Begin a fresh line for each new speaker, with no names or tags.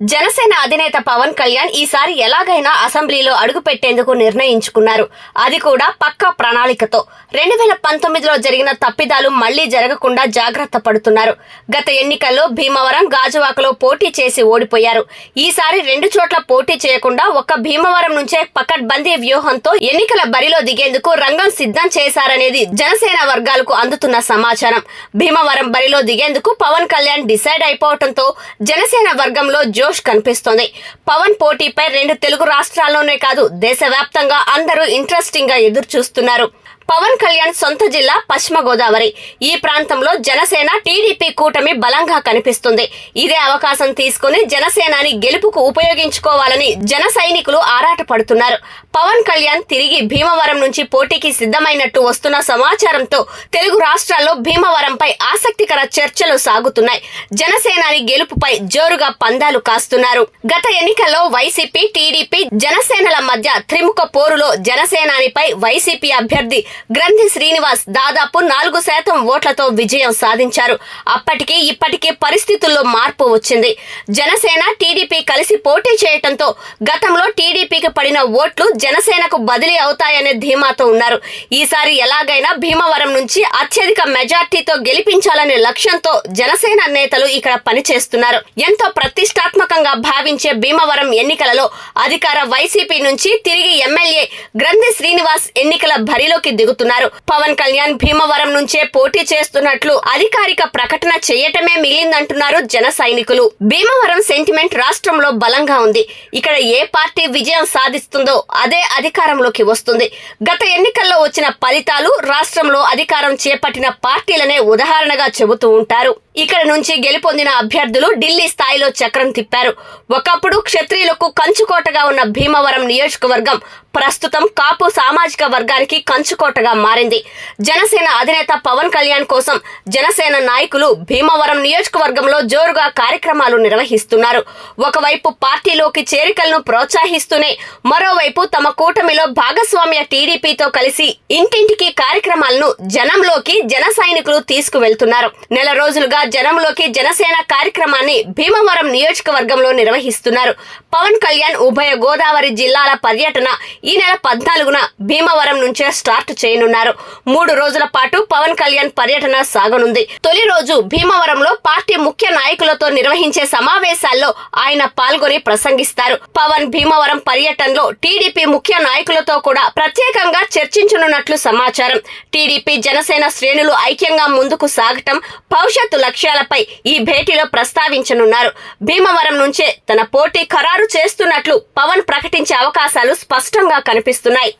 జనసేన అధినేత పవన్ కళ్యాణ్ ఈసారి ఎలాగైనా అసెంబ్లీలో అడుగు పెట్టేందుకు నిర్ణయించుకున్నారు. అది కూడా పక్కా ప్రణాళికతో. రెండు వేల పంతొమ్మిదిలో జరిగిన తప్పిదాలు మళ్ళీ జరగకుండా జాగ్రత్త పడుతున్నారు. గత ఎన్నికల్లో భీమవరం గాజువాకలో పోటీ చేసి ఓడిపోయారు. ఈసారి రెండు చోట్ల పోటీ చేయకుండా ఒక్క భీమవరం నుంచే పకడ్బందీ వ్యూహంతో ఎన్నికల బరిలో దిగేందుకు రంగం సిద్ధం చేశారనేది జనసేన వర్గాలకు అందుతున్న సమాచారం. భీమవరం బరిలో దిగేందుకు పవన్ కళ్యాణ్ డిసైడ్ అయిపోవడంతో జనసేన వర్గంలో జో జోష్ కనిపిస్తోంది. పవన్ పోటీపై రెండు తెలుగు రాష్ట్రాల్లోనే కాదు దేశవ్యాప్తంగా అందరూ ఇంట్రెస్టింగ్గా ఎదురు చూస్తున్నారు పవన్ కళ్యాణ్ సొంత జిల్లా పశ్చిమ గోదావరి. ఈ ప్రాంతంలో జనసేన టీడీపీ కూటమి బలంగా కనిపిస్తుంది. ఇదే అవకాశం తీసుకుని జనసేనాని గెలుపుకు ఉపయోగించుకోవాలని జన సైనికులు ఆరాటపడుతున్నారు. పవన్ కళ్యాణ్ తిరిగి భీమవరం నుంచి పోటీకి సిద్ధమైనట్టు వస్తున్న సమాచారంతో తెలుగు రాష్ట్రాల్లో భీమవరంపై ఆసక్తికర చర్చలు సాగుతున్నాయి. జనసేనాని గెలుపుపై జోరుగా పందాలు కాస్తున్నారు. గత ఎన్నికల్లో వైసీపీ టీడీపీ జనసేనల మధ్య త్రిముఖ పోరులో జనసేనానిపై వైసీపీ అభ్యర్థి గ్రంథి శ్రీనివాస్ దాదాపు నాలుగు శాతం ఓట్లతో విజయం సాధించారు. అప్పటికి ఇప్పటికీ పరిస్థితుల్లో మార్పు వచ్చింది. జనసేన టీడీపీ కలిసి పోటీ చేయటంతో గతంలో టీడీపీకి పడిన ఓట్లు జనసేనకు బదిలీ అవుతాయనే ధీమాతో ఉన్నారు. ఈసారి ఎలాగైనా భీమవరం నుంచి అత్యధిక మెజార్టీతో గెలిపించాలనే లక్ష్యంతో జనసేన నేతలు ఇక్కడ పనిచేస్తున్నారు. ఎంతో ప్రతిష్టాత్మకంగా భావించే భీమవరం ఎన్నికలలో అధికార వైసీపీ నుంచి తిరిగి ఎమ్మెల్యే గ్రంథి శ్రీనివాస్ ఎన్నికల బరిలోకి దిగుతున్నారు. పవన్ కళ్యాణ్ భీమవరం నుంచే పోటీ చేస్తున్నట్లు అధికారిక ప్రకటన చేయటమే మిగిలిందంటున్నారు జన సైనికులు. భీమవరం సెంటిమెంట్ రాష్ట్రంలో బలంగా ఉంది. ఇక్కడ ఏ పార్టీ విజయం సాధిస్తుందో అదే అధికారంలోకి వస్తుంది. గత ఎన్నికల్లో వచ్చిన ఫలితాలు రాష్ట్రంలో అధికారం చేపట్టిన పార్టీలనే ఉదాహరణగా చెబుతూ ఉంటారు. ఇక్కడ నుంచి గెలుపొందిన అభ్యర్థులు ఢిల్లీ స్థాయిలో చక్రం తిప్పారు. ఒకప్పుడు క్షత్రియులకు కంచుకోటగా ఉన్న భీమవరం నియోజకవర్గం ప్రస్తుతం కాపు సామాజిక వర్గానికి కంచుకోటగా మారింది. జనసేన అధినేత పవన్ కళ్యాణ్ కోసం జనసేన నాయకులు భీమవరం నియోజకవర్గంలో జోరుగా కార్యక్రమాలు నిర్వహిస్తున్నారు. ఒకవైపు పార్టీలోకి చేరికలను ప్రోత్సహిస్తూనే మరోవైపు తమ కూటమిలో భాగస్వామ్య టీడీపీతో కలిసి ఇంటింటికి కార్యక్రమాలను జనంలోకి జన సైనికులు తీసుకువెళ్తున్నారు. నెల రోజులుగా జనంలోకి జనసేన కార్యక్రమాన్ని భీమవరం నియోజకవర్గంలో నిర్వహిస్తున్నారు. పవన్ కళ్యాణ్ ఉభయ గోదావరి జిల్లాల పర్యటన ఈ నెల పద్నాలుగున భీమవరం నుంచే స్టార్ట్ చేయనున్నారు. మూడు రోజుల పాటు పవన్ కళ్యాణ్ పర్యటన సాగనుంది. తొలి రోజు భీమవరంలో పార్టీ ముఖ్య నాయకులతో నిర్వహించే సమావేశాల్లో ఆయన పాల్గొని ప్రసంగిస్తారు. పవన్ భీమవరం పర్యటనలో టీడీపీ ముఖ్య నాయకులతో కూడా ప్రత్యేకంగా చర్చించనున్నట్లు సమాచారం. టీడీపీ జనసేన శ్రేణులు ఐక్యంగా ముందుకు సాగటం భవిష్యత్తు లక్ష్యాలపై ఈ భేటీలో ప్రస్తావించనున్నారు. భీమవరం నుంచే తన పోటీ ఖరారు చేస్తున్నట్లు పవన్ ప్రకటించే అవకాశాలు స్పష్టంగా కనిపిస్తున్నాయి.